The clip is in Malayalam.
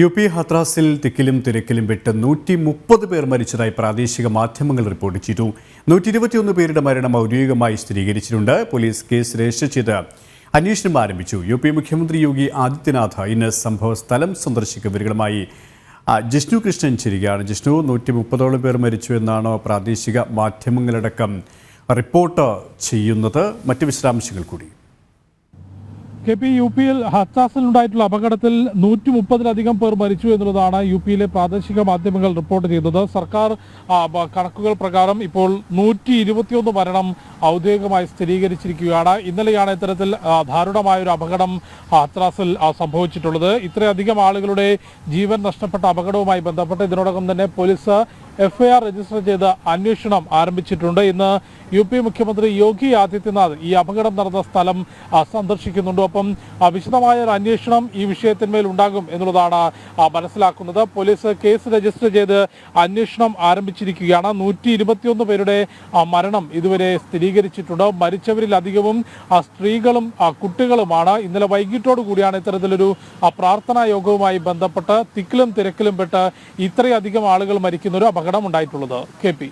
യു പി ഹത്രാസിൽ തിക്കിലും തിരക്കിലും വിട്ട് നൂറ്റി മുപ്പത് പേർ മരിച്ചതായി പ്രാദേശിക മാധ്യമങ്ങൾ റിപ്പോർട്ട് ചെയ്തു. നൂറ്റി ഇരുപത്തിയൊന്ന് പേരുടെ മരണം ഔദ്യോഗികമായി സ്ഥിരീകരിച്ചിട്ടുണ്ട്. പോലീസ് കേസ് രജിസ്റ്റർ ചെയ്ത് അന്വേഷണം ആരംഭിച്ചു. യു പി മുഖ്യമന്ത്രി യോഗി ആദിത്യനാഥ് ഇന്ന് സംഭവ സ്ഥലം സന്ദർശിക്കുന്നവരുമായി ജിഷ്ണു കൃഷ്ണൻ ചിരികയാണ്. ജിഷ്ണു നൂറ്റി മുപ്പതോളം പേർ മരിച്ചു എന്നാണ് പ്രാദേശിക മാധ്യമങ്ങളടക്കം റിപ്പോർട്ട് ചെയ്യുന്നത്? മറ്റ് വിശദാംശങ്ങൾ കൂടി. കെ പി യു പിയിൽ ഹത്താസിലുണ്ടായിട്ടുള്ള അപകടത്തിൽ നൂറ്റി മുപ്പതിലധികം പേർ മരിച്ചു എന്നുള്ളതാണ് യു പിയിലെ പ്രാദേശിക മാധ്യമങ്ങൾ റിപ്പോർട്ട് ചെയ്യുന്നത്. സർക്കാർ കണക്കുകൾ പ്രകാരം ഇപ്പോൾ നൂറ്റി ഇരുപത്തിയൊന്ന് മരണം ഔദ്യോഗികമായി സ്ഥിരീകരിച്ചിരിക്കുകയാണ്. ഇന്നലെയാണ് ഇത്തരത്തിൽ ആ, ദാരുണമായ ഒരു അപകടം ഹത്രാസിൽ സംഭവിച്ചിട്ടുള്ളത്. ഇത്രയധികം ആളുകളുടെ ജീവൻ നഷ്ടപ്പെട്ട അപകടവുമായി ബന്ധപ്പെട്ട് ഇതിനോടകം തന്നെ പോലീസ് എഫ്ഐആർ രജിസ്റ്റർ ചെയ്ത് അന്വേഷണം ആരംഭിച്ചിട്ടുണ്ട്. ഇന്ന് യു പി മുഖ്യമന്ത്രി യോഗി ആദിത്യനാഥ് ഈ അപകടം നടന്ന സ്ഥലം സന്ദർശിക്കുന്നുണ്ട്. ഒപ്പം വിശദമായ ഒരു അന്വേഷണം ഈ വിഷയത്തിന്മേൽ ഉണ്ടാകും എന്നുള്ളതാണ് മനസ്സിലാക്കുന്നത്. പോലീസ് കേസ് രജിസ്റ്റർ ചെയ്ത് അന്വേഷണം ആരംഭിച്ചിരിക്കുകയാണ്. നൂറ്റി ഇരുപത്തിയൊന്ന് പേരുടെ മരണം ഇതുവരെ സ്ഥിരീകരിച്ചിട്ടുണ്ട്. മരിച്ചവരിൽ അധികവും സ്ത്രീകളും കുട്ടികളുമാണ്. ഇന്നലെ വൈകിട്ടോടു കൂടിയാണ് ഇത്തരത്തിലൊരു പ്രാർത്ഥനാ യോഗവുമായി ബന്ധപ്പെട്ട് തിക്കിലും തിരക്കിലും പെട്ട് ഇത്രയധികം ആളുകൾ മരിക്കുന്ന ഒരു അപകടം ഉണ്ടായിട്ടുള്ളത് കെ പി.